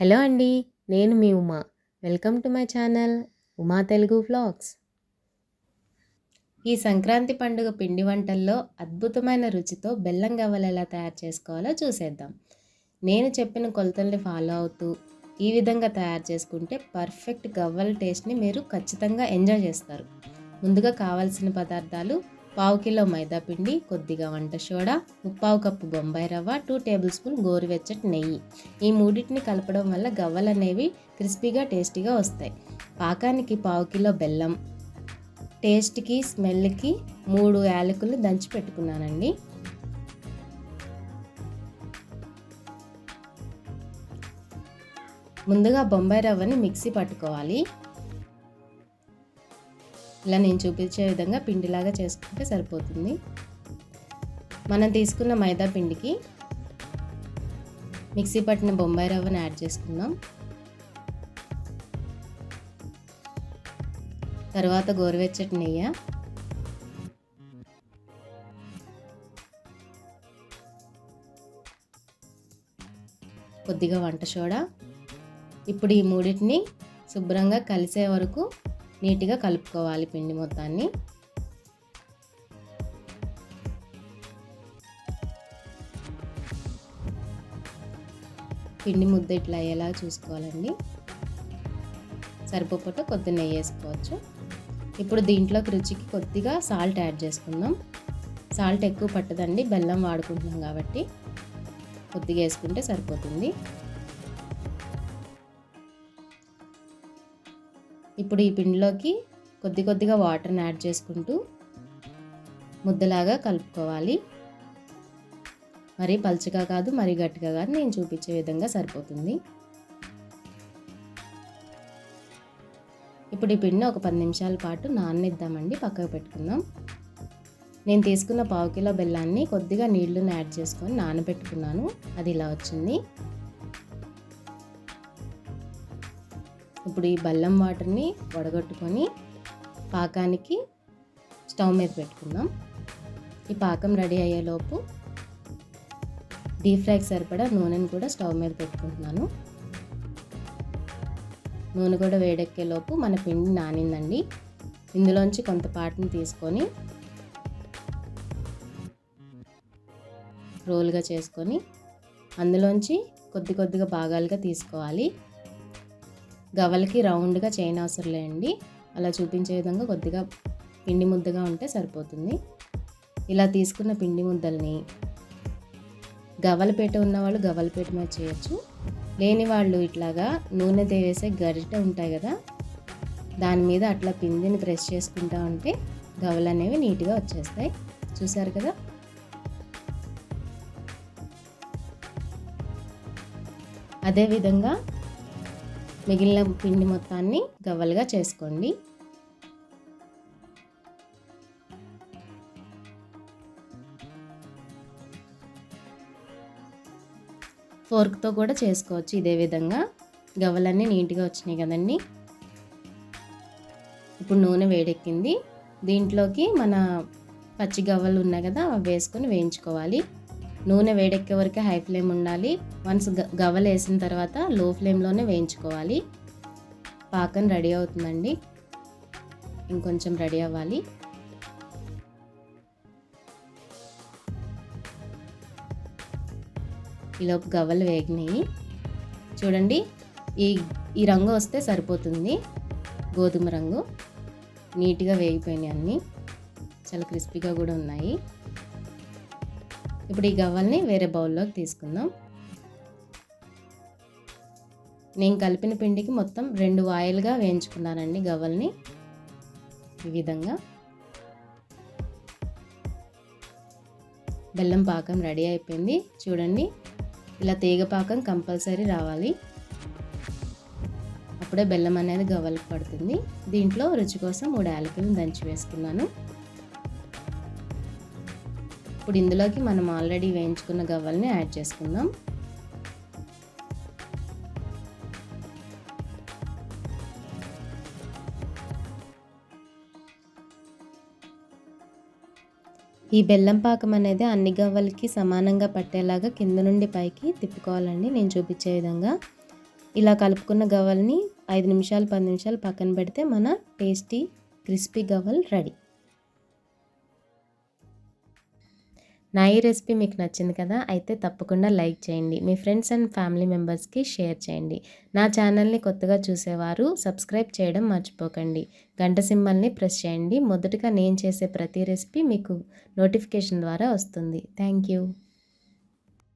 Hello అండి నేను మీ Uma. Welcome to my channel Uma Telugu vlogs. ఈ సంక్రాంతి పండుగ పిండి వంటల్లో అద్భుతమైన రుచితో బెల్లం గవ్వలు ఎలా తయారు చేసుకోవాలో చూసేద్దాం. నేను చెప్పిన కొలతల్ని ఫాలో అవుతూ ఈ విధంగా తయారు చేసుకుంటే పర్ఫెక్ట్ గవ్వల టేస్ట్ని మీరు ఖచ్చితంగా ఎంజాయ్ చేస్తారు. ముందుగా కావాల్సిన పదార్థాలు పావు కిలో మైదాపిండి కొద్దిగా వంట సోడా ముప్పావు కప్పు బొంబాయి రవ్వ టూ టేబుల్ స్పూన్ గోరువెచ్చటి నెయ్యి. ఈ మూడింటిని కలపడం వల్ల గవ్వలు అనేవి క్రిస్పీగా టేస్టీగా వస్తాయి. పాకానికి పావు కిలో బెల్లం. టేస్ట్కి స్మెల్కి మూడు యాలకులు దంచి పెట్టుకున్నానండి. ముందుగా బొంబాయి రవ్వని మిక్సీ పట్టుకోవాలి. ఇలా నేను చూపించే విధంగా పిండిలాగా చేసుకుంటే సరిపోతుంది. మనం తీసుకున్న మైదా పిండికి మిక్సీ పట్టిన బొంబాయి రవ్వను యాడ్ చేసుకుందాం. తర్వాత గోరువెచ్చటి నెయ్యి. కొద్దిగా వంట సోడా. ఇప్పుడు ఈ మూడింటిని శుభ్రంగా కలిసే వరకు నీట్గా కలుపుకోవాలి పిండి మొత్తాన్ని. పిండి ముద్ద ఇట్లా అయ్యేలా చూసుకోవాలండి. సరిపోపట కొద్ది నెయ్యి వేసుకోవచ్చు. ఇప్పుడు దీంట్లోకి రుచికి కొద్దిగా సాల్ట్ యాడ్ చేసుకుందాం. సాల్ట్ ఎక్కువ పట్టదండి బెల్లం వాడుకుంటున్నాం కాబట్టి. కొద్దిగా వేసుకుంటే సరిపోతుంది. ఇప్పుడు ఈ పిండిలోకి కొద్ది కొద్దిగా వాటర్ని యాడ్ చేసుకుంటూ ముద్దలాగా కలుపుకోవాలి. మరీ పలుచగా కాదు మరీ గట్టిగా కాదు నేను చూపించే విధంగా సరిపోతుంది. ఇప్పుడు ఈ పిండిని ఒక పది నిమిషాల పాటు నాననిద్దామండి పక్కకు పెట్టుకుందాం. నేను తీసుకున్న పావు కిలో బెల్లాన్ని కొద్దిగా నీళ్ళను యాడ్ చేసుకొని నానబెట్టుకున్నాను అది ఇలా వచ్చింది. ఇప్పుడు ఈ బెల్లం వాటర్ని వడగొట్టుకొని పాకానికి స్టవ్ మీద పెట్టుకుందాం. ఈ పాకం రెడీ అయ్యేలోపు డీప్ ఫ్రైకి సరిపడా నూనెను కూడా స్టవ్ మీద పెట్టుకుంటున్నాను. నూనె కూడా వేడెక్కేలోపు మన పిండి నానిందండి. ఇందులోంచి కొంత పాటని తీసుకొని రోల్గా చేసుకొని అందులోంచి కొద్ది కొద్దిగా భాగాలుగా తీసుకోవాలి. గవలకి రౌండ్గా చైన్ అవసరం అలా చూపించే విధంగా కొద్దిగా పిండి ముద్దగా ఉంటే సరిపోతుంది. ఇలా తీసుకున్న పిండి ముద్దల్ని గవలపేట ఉన్నవాళ్ళు గవలపేట మీద చేయొచ్చు. లేని వాళ్ళు ఇట్లాగా నూనె దేవేసే గరిట ఉంటాయి కదా దాని మీద అట్లా పిండిని ప్రెస్ చేసుకుంటా ఉంటే గవలు అనేవి నీట్గా వచ్చేస్తాయి. చూసారు కదా? అదేవిధంగా మిగిలిన పిండి మొత్తాన్ని గవ్వలుగా చేసుకోండి. ఫోర్క్తో కూడా చేసుకోవచ్చు ఇదే విధంగా. గవ్వలన్నీ నీట్గా వచ్చినాయి కదండి. ఇప్పుడు నూనె వేడెక్కింది. దీంట్లోకి మన పచ్చి గవ్వలు ఉన్నాయి కదా అవి వేసుకొని వేయించుకోవాలి. నూనె వేడెక్కే వరకు హై ఫ్లేమ్ ఉండాలి. వన్స్ గవ్వలు వేసిన తర్వాత లో ఫ్లేమ్లోనే వేయించుకోవాలి. పాకం రెడీ అవుతుందండి. ఇంకొంచెం రెడీ అవ్వాలి. ఈలోపు గవ్వలు వేగినాయి. చూడండి ఈ ఈ రంగు వస్తే సరిపోతుంది. గోధుమ రంగు. నీట్గా వేగిపోయినాయి అన్నీ. చాలా క్రిస్పీగా కూడా ఉన్నాయి. ఇప్పుడు ఈ గవ్వల్ని వేరే బౌల్లోకి తీసుకుందాం. నేను కలిపిన పిండికి మొత్తం రెండు వాయిల్గా వేయించుకున్నానండి గవ్వల్ని. ఈ విధంగా. బెల్లం పాకం రెడీ అయిపోయింది. చూడండి ఇలా తీగ పాకం కంపల్సరీ రావాలి. అప్పుడే బెల్లం అనేది గవ్వలకు పడుతుంది. దీంట్లో రుచి కోసం మూడు యాలకులను దంచి వేసుకున్నాను. ఇప్పుడు ఇందులోకి మనం ఆల్రెడీ వేయించుకున్న గవ్వల్ని యాడ్ చేసుకుందాం. ఈ బెల్లం పాకం అనేది అన్ని గవ్వలకి సమానంగా పట్టేలాగా కింద నుండి పైకి తిప్పుకోవాలండి నేను చూపించే విధంగా. ఇలా కలుపుకున్న గవ్వల్ని ఐదు నిమిషాలు పది నిమిషాలు పక్కన పెడితే మన టేస్టీ క్రిస్పీ గవ్వలు రెడీ. నా ఈ రెసిపీ మీకు నచ్చింది కదా అయితే తప్పకుండా లైక్ చేయండి. మీ ఫ్రెండ్స్ అండ్ ఫ్యామిలీ మెంబర్స్కి షేర్ చేయండి. నా ఛానల్ని కొత్తగా చూసేవారు సబ్స్క్రైబ్ చేయడం మర్చిపోకండి. గంట సింబల్ని ప్రెస్ చేయండి. మొదటగా నేను చేసే ప్రతి రెసిపీ మీకు నోటిఫికేషన్ ద్వారా వస్తుంది. Thank you.